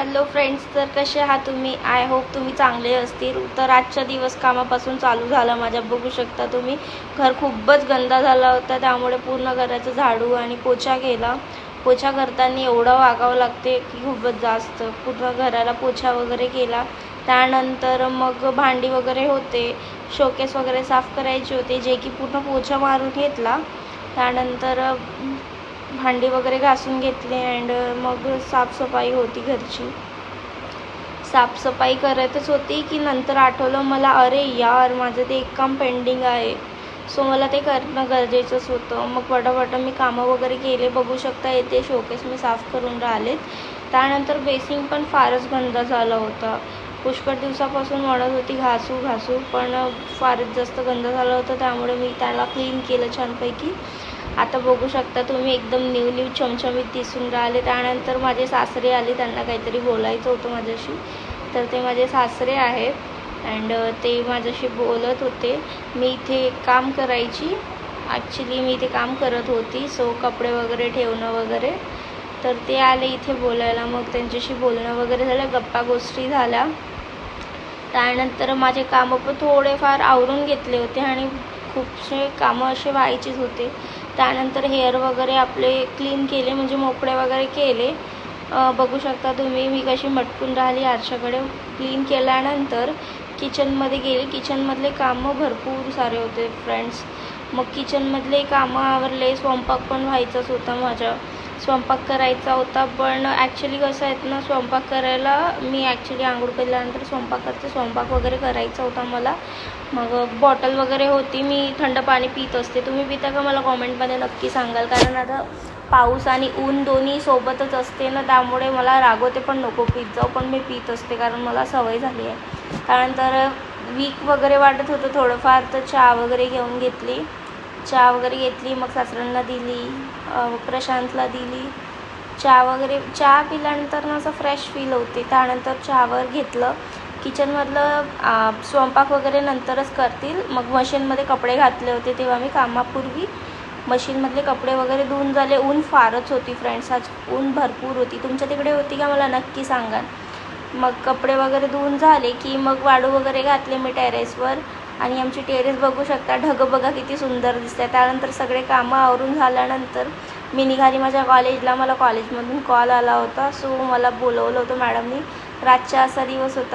Hello friends तर कसे आहात तुम्ही? आय होप तुम्ही चांगले असतील. तर आजचा दिवस कामापासून चालू झाला माझ्या. बघू शकता तुम्ही घर खूपच गंदा झाला होता. त्यामुळे पूर्ण घराचं झाडू आणि पोछा केला. पोछा करताना एवढं वागावं लागते की खूपच जास्त. पूर्ण घराला पोछा वगैरे केला. त्यानंतर मग भांडी वगैरे होते. शोकेस वगैरे साफ करायचे होते जे की पूर्ण पोछा मारून घेतला. त्यानंतर भांडी वगैरे घासून घेतली अँड मग साफसफाई होती घरची. साफसफाई करतच होती की नंतर आठवलं मला अरे यार माझं ते एक काम पेंडिंग आहे. सो मला ते करणं गरजेचंच होतं. मग पटापट मी कामं वगैरे केले बघू शकता येते शोकेस मी साफ करून राहिलेत. त्यानंतर बेसिंग पण फारच गंद झाला होता. पुष्कळ दिवसापासून म्हणत होती घासू घासू पण फारच जास्त गंद झाला होता. त्यामुळे मी त्याला क्लीन केलं छानपैकी. आता बघू शकता तुम्ही एकदम न्यू न्यू चमचमीत दिसून राहिले. त्यानंतर माझे सासरे आले त्यांना काहीतरी बोलायचं होतं माझ्याशी. तर ते माझे सासरे आहेत अँड ते माझ्याशी बोलत होते. मी इथे काम करायची. ॲक्च्युली मी इथे काम करत होती सो कपडे वगैरे ठेवणं वगैरे. तर ते आले इथे बोलायला. मग त्यांच्याशी बोलणं वगैरे झालं गप्पा गोष्टी झाल्या. त्यानंतर माझे कामं पण थोडेफार आवरून घेतले होते आणि खूपसे कामं असे व्हायचेच होते. त्यानंतर हेअर वगैरे आपले क्लीन केले म्हणजे मोकळे वगैरे केले. बघू शकता तुम्ही मी कशी मटकून राहिली आरशाकडे. क्लीन केल्यानंतर किचनमध्ये गेली. किचनमधले कामं भरपूर सारे होते फ्रेंड्स मग किचनमधले कामं आवरले. स्वयंपाक पण व्हायचाच होता माझ्या. स्वयंपाक करायचा होता पण ॲक्च्युली कसं आहेत ना स्वयंपाक करायला मी ॲक्च्युली आंघोळ केल्यानंतर स्वयंपाक करते स्वयंपाक वगैरे करायचा होता मला. मग बॉटल वगैरे होती मी थंड पाणी पित असते. तुम्ही पिता का मला कॉमेंटमध्ये नक्की सांगाल? कारण आता पाऊस आणि ऊन दोन्ही सोबतच असते ना त्यामुळे मला रागवते पण नको पित जाऊ पण मी पित असते कारण मला सवय झाली आहे. त्यानंतर वीक वगैरे वाटत होतं थोडंफार तर चहा वगैरे घेऊन घेतली. चहा वगैरे घेतली मग सासऱ्यांना दिली प्रशांतला दिली. चहा वगैरे चहा पिल्यानंतर ना असं फ्रेश फील होते. त्यानंतर चहावर घेतलं. किचनमधलं स्वयंपाक वगैरे नंतरच करतील. मग मशीनमध्ये कपडे घातले होते तेव्हा मी कामापूर्वी. मशीनमधले कपडे वगैरे धुवून झाले. ऊन फारच होती फ्रेंड्स आज ऊन भरपूर होती. तुमच्या तिकडे होती का? मला नक्की सांगा. मग कपडे वगैरे धुवून झाले की मग वाळू वगैरे घातले मी टेरेसवर आणि आमची टेरेस बघू शकता. ढगं बघा किती सुंदर दिसते त्यानंतर सगळे कामं आवरून झाल्यानंतर मी निघाली माझ्या कॉलेजला मला कॉलेजमधून कॉल आला होता. सो मला बोलवलं होतं मॅडमनी रातच्या असा दिवस होता.